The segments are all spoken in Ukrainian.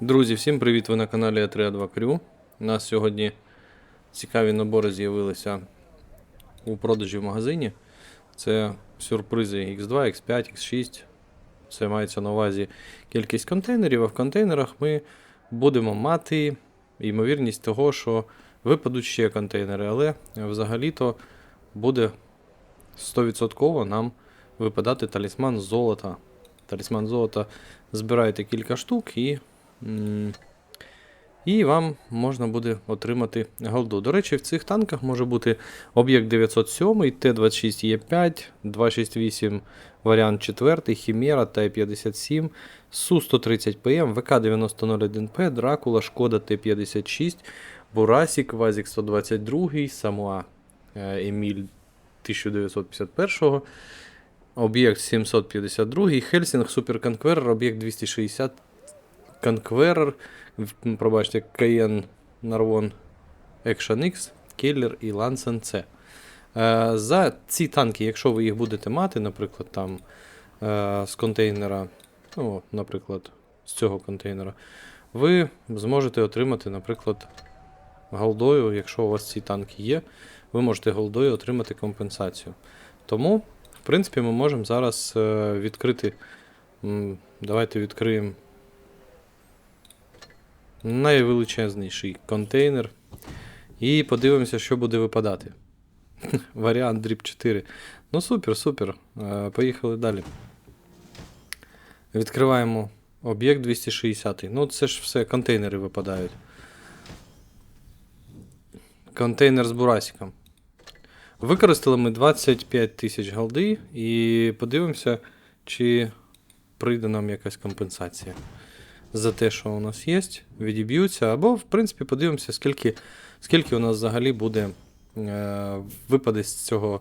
Друзі, всім привіт! Ви на каналі А32 Крю. У нас сьогодні цікаві набори з'явилися у продажі в магазині. Це сюрпризи X2, X5, X6. Це мається на увазі кількість контейнерів, а в контейнерах ми будемо мати ймовірність того, що випадуть ще контейнери, але взагалі-то буде 100% нам випадати талісман золота. Талісман золота збираєте кілька штук і І вам можна буде отримати голду. До речі, в цих танках може бути об'єкт 907, Т-26Е5, 268 варіант 4, Хімера, Т-57, Су-130ПМ, ВК-9001П, Дракула, Шкода Т-56, Бурасік, Вазік 122, Самуа е, Еміль 1951, об'єкт 752, Хельсінг, Супер Конкверер, об'єкт 260 Conqueror, пробачте, Cayenne Narvon Action X, Killer і Lansen C. Е, За ці танки, якщо ви їх будете мати, наприклад, там е, з контейнера, ну, наприклад, з цього контейнера, ви зможете отримати, наприклад, голдою, якщо у вас ці танки є, ви можете голдою отримати компенсацію. Тому, в принципі, ми можемо зараз е, відкрити. Давайте відкриємо найвеличезніший контейнер. І подивимося, що буде випадати. Варіант Drip 4. Ну, супер, супер. Е, Поїхали далі. Відкриваємо об'єкт 260. Ну, це ж все контейнери випадають. Контейнер з бурасиком. Використали ми 25 тисяч голди і подивимося, чи прийде нам якась компенсація за те, що у нас є, відіб'ються, або, в принципі, подивимося, скільки, скільки у нас взагалі буде е, випаде з цього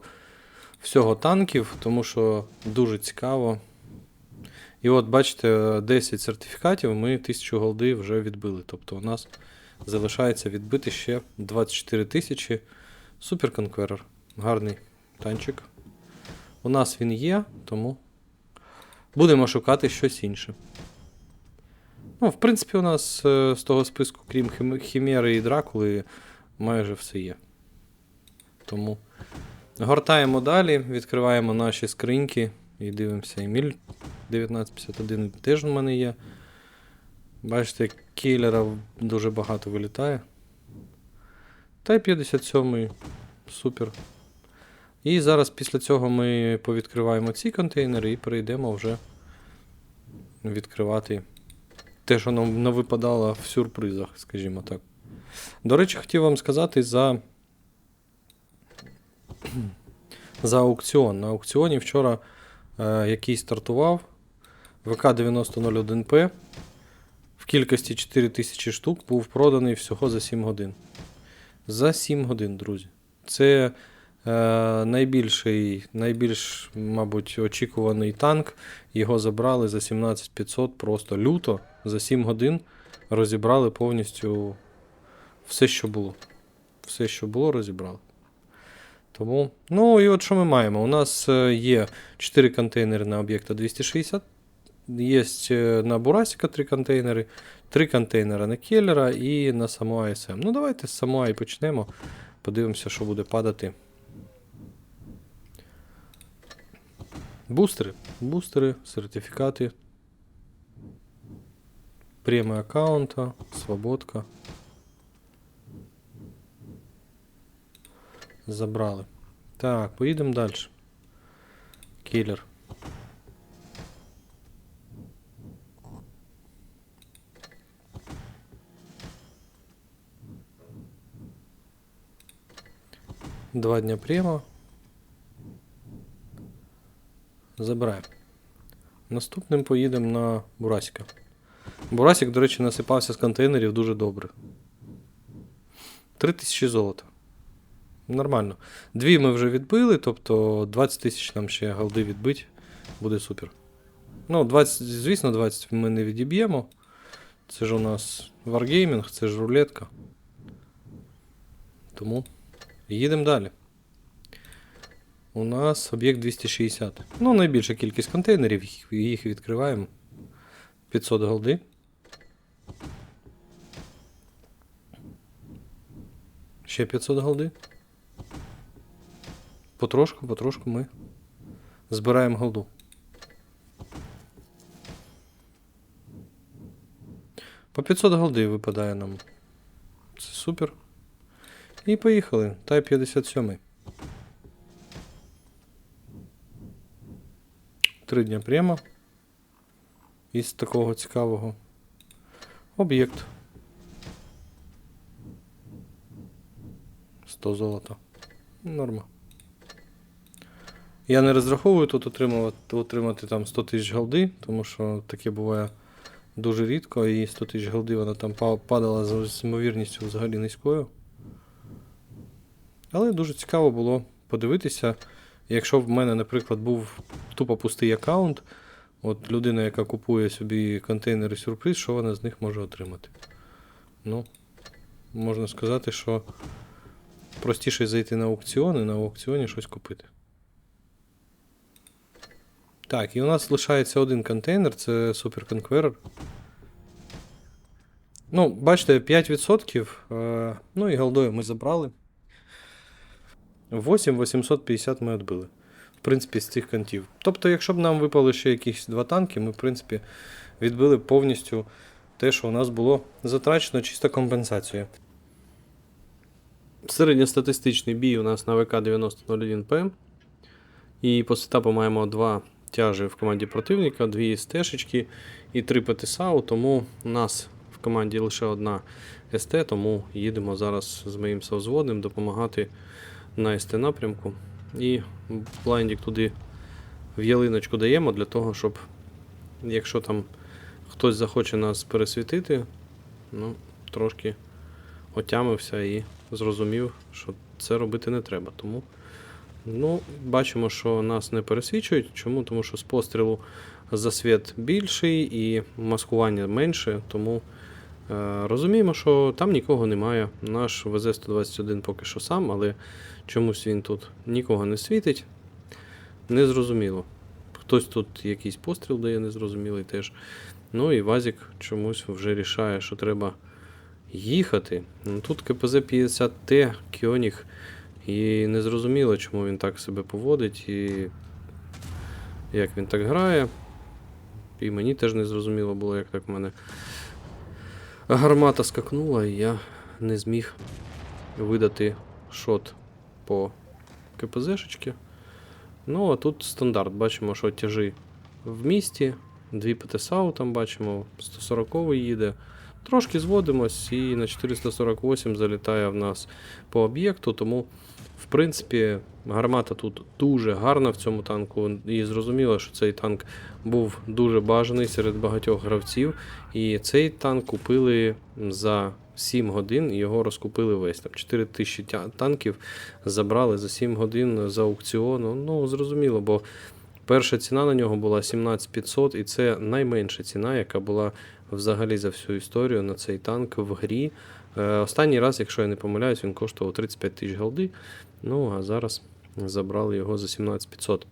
всього танків, тому що дуже цікаво. І от, бачите, 10 сертифікатів ми 1000 голди вже відбили. Тобто у нас залишається відбити ще 24 тисячі. Супер конкверер. Гарний танчик. У нас він є, тому будемо шукати щось інше. Ну, в принципі, у нас е, з того списку, крім Хім- Хімери і Дракули, майже все є. Тому гортаємо далі, відкриваємо наші скриньки і дивимося. Еміль 1951 теж у мене є. Бачите, кілера дуже багато вилітає. Та й 57 супер. І зараз після цього ми повідкриваємо ці контейнери і перейдемо вже відкривати те, що нам не випадало в сюрпризах, скажімо так. До речі, хотів вам сказати за, за аукціон. На аукціоні вчора е, який стартував ВК-9001П в кількості 4000 штук був проданий всього за 7 годин. За 7 годин, друзі. Це е, найбільший, найбільш, мабуть, очікуваний танк. Його забрали за 17500 просто люто. За 7 годин розібрали повністю все, що було. Все, що було, розібрали. Тому, ну і от що ми маємо? У нас е, є 4 контейнери на об'єкта 260. Є е, на Бурасіка 3 контейнери, 3 контейнери на Келлера і на саму АСМ. Ну, давайте з самого і почнемо. Подивимося, що буде падати. Бустери. Бустери, сертифікати. Премия аккаунта, свободка. Забрали. Так, поїдемо далі. Кілер. Два дня према. Забираємо. Наступним поїдемо на Бурасика. Бурасик, до речі, насипався з контейнерів дуже добре. 3000 золота. Нормально. Дві ми вже відбили, тобто 20 тисяч нам ще голди відбить. Буде супер. Ну, 20, звісно, 20 ми не відіб'ємо. Це ж у нас Wargaming, це ж рулетка. Тому їдемо далі. У нас об'єкт 260. Ну, найбільша кількість контейнерів, їх відкриваємо. 500 голди. Ще 500 голди. Потрошку, потрошку ми збираємо голду. По 500 голди випадає нам. Це супер. І поїхали. Type 57. Три дня прямо. Із такого цікавого. Об'єкт. 100 золота. Норма. Я не розраховую тут отримувати, отримати там 100 тисяч голди, тому що таке буває дуже рідко, і 100 тисяч голди вона там падала з ймовірністю взагалі низькою. Але дуже цікаво було подивитися, якщо в мене, наприклад, був тупо пустий аккаунт, от людина, яка купує собі контейнери сюрприз, що вона з них може отримати. Ну, можна сказати, що простіше зайти на аукціон і на аукціоні щось купити. Так, і у нас лишається один контейнер, це Super Conqueror. Ну, бачите, 5%. Е, ну і голдою ми забрали. 8850 ми відбили. В принципі, з цих контів. Тобто, якщо б нам випали ще якісь два танки, ми, в принципі, відбили повністю те, що у нас було затрачено чисто компенсацією. Середньостатистичний бій у нас на ВК 9001 п І по сетапу маємо два тяжі в команді противника, дві стежечки і три ПТСАУ, тому у нас в команді лише одна СТ, тому їдемо зараз з моїм совзводним допомагати на СТ напрямку. І блайндік туди в ялиночку даємо для того, щоб якщо там хтось захоче нас пересвітити, ну, трошки отямився і зрозумів, що це робити не треба. Тому ну, бачимо, що нас не пересвічують. Чому? Тому що з пострілу засвіт більший і маскування менше, тому е, розуміємо, що там нікого немає. Наш ВЗ-121 поки що сам, але чомусь він тут нікого не світить. Незрозуміло. Хтось тут якийсь постріл дає, незрозумілий теж. Ну і Вазік чомусь вже рішає, що треба їхати. Ну, Тут КПЗ 50Т, Кьоніг. І незрозуміло, чому він так себе поводить і як він так грає. І мені теж не зрозуміло було, як так в мене гармата скакнула, і я не зміг видати шот по КПЗшечки. Ну, а тут стандарт. Бачимо, що тяжі в місті. Дві ПТСАУ там бачимо, 140 їде. Трошки зводимось і на 448 залітає в нас по об'єкту, тому, в принципі, гармата тут дуже гарна в цьому танку. І зрозуміло, що цей танк був дуже бажаний серед багатьох гравців. І цей танк купили за 7 годин, його розкупили весь. Там 4 тисячі танків забрали за 7 годин з аукціону. Ну, зрозуміло, бо перша ціна на нього була 17500, і це найменша ціна, яка була взагалі за всю історію на цей танк в грі. Е, останній раз, якщо я не помиляюсь, він коштував 35 тисяч голди. Ну, а зараз забрали його за 17500.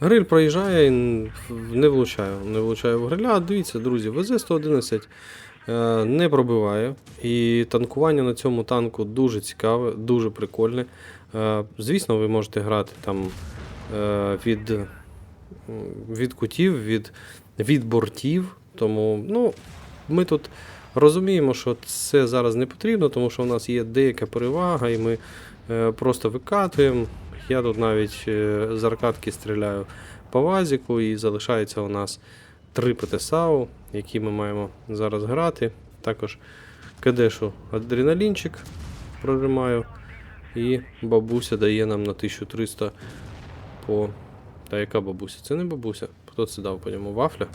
Гриль проїжджає і не влучає. Не влучає в гриля. Дивіться, друзі, ВЗ-111 е, не пробиває. І танкування на цьому танку дуже цікаве, дуже прикольне. Е, Звісно, ви можете грати там від, від кутів, від, від бортів. Тому ну, ми тут розуміємо, що це зараз не потрібно, тому що у нас є деяка перевага, і ми е, просто викатуємо. Я тут навіть е, з аркадки стріляю по вазіку, і залишається у нас три ПТСАУ, які ми маємо зараз грати. Також кадешу адреналінчик прожимаю. І бабуся дає нам на 1300 по. Та яка бабуся? Це не бабуся. Хто це дав по ньому? Вафля.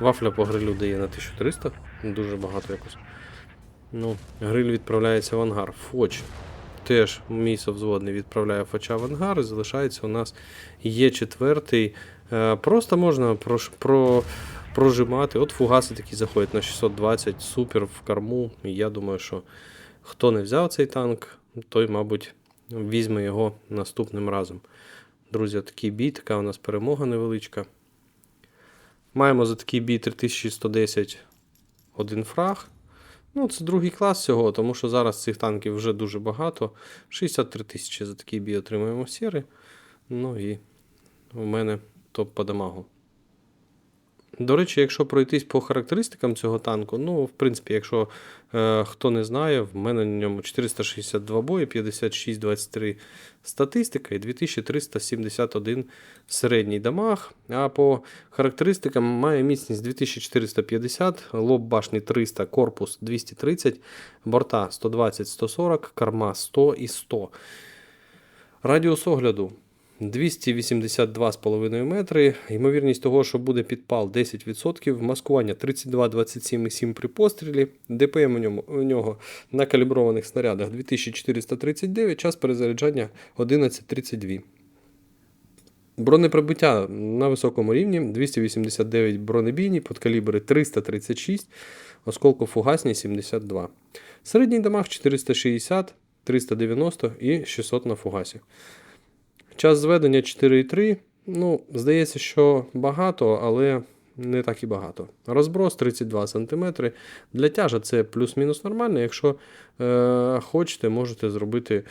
Вафля по грилю дає на 1300. Дуже багато якось. Ну, гриль відправляється в ангар. Фоч. Теж мій совзводний відправляє фоча в ангар і залишається у нас є четвертий. Е, Просто можна прош- про, прожимати. От фугаси такі заходять на 620, супер в корму. І я думаю, що хто не взяв цей танк, той, мабуть, візьме його наступним разом. Друзі, такий бій, така у нас перемога невеличка. Маємо за такий бій 3110 один фраг. Ну, це другий клас всього, тому що зараз цих танків вже дуже багато. 63 тисячі за такий бій отримуємо сіри. Ну і в мене топ по дамагу. До речі, якщо пройтись по характеристикам цього танку, ну, в принципі, якщо е, хто не знає, в мене на ньому 462 бої, 56-23 статистика і 2371 середній дамаг. А по характеристикам має міцність 2450, лоб башні 300, корпус 230, борта 120-140, корма 100 і 100. Радіус огляду 282,5 метри. Ймовірність того, що буде підпал 10%. Маскування 32, 27,7 при пострілі. ДПМ у, ньому, у нього на каліброваних снарядах 2439, час перезаряджання 11.32. Бронеприбуття на високому рівні 289 бронебійні, подкалібри 336, осколкофугасні 72. Середній дамаг 460, 390 і 600 на фугасі. Час зведення 4,3. Ну, здається, що багато, але не так і багато. Розброс 32 см. Для тяжа це плюс-мінус нормально. Якщо е, хочете, можете зробити,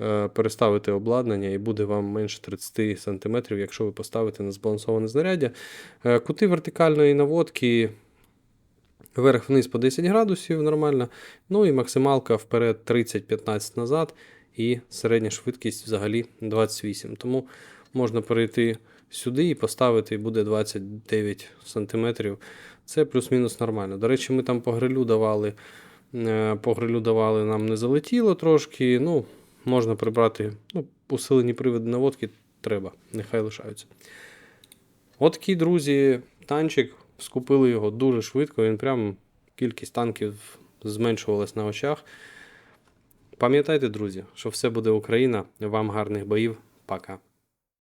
е, переставити обладнання і буде вам менше 30 см, якщо ви поставите на збалансоване знаряддя. Е, кути вертикальної наводки. Вверх-вниз по 10 градусів нормально. Ну і максималка вперед 30-15 назад. І середня швидкість взагалі 28. Тому можна перейти сюди і поставити, і буде 29 см. Це плюс-мінус нормально. До речі, ми там по грилю давали, е, по грилю давали, нам не залетіло трошки. Ну, можна прибрати ну, усилені приводи наводки треба, нехай лишаються. От друзі, танчик. Скупили його дуже швидко. Він прям кількість танків зменшувалась на очах. Пам'ятайте, друзі, що все буде Україна. Вам гарних боїв. Пока.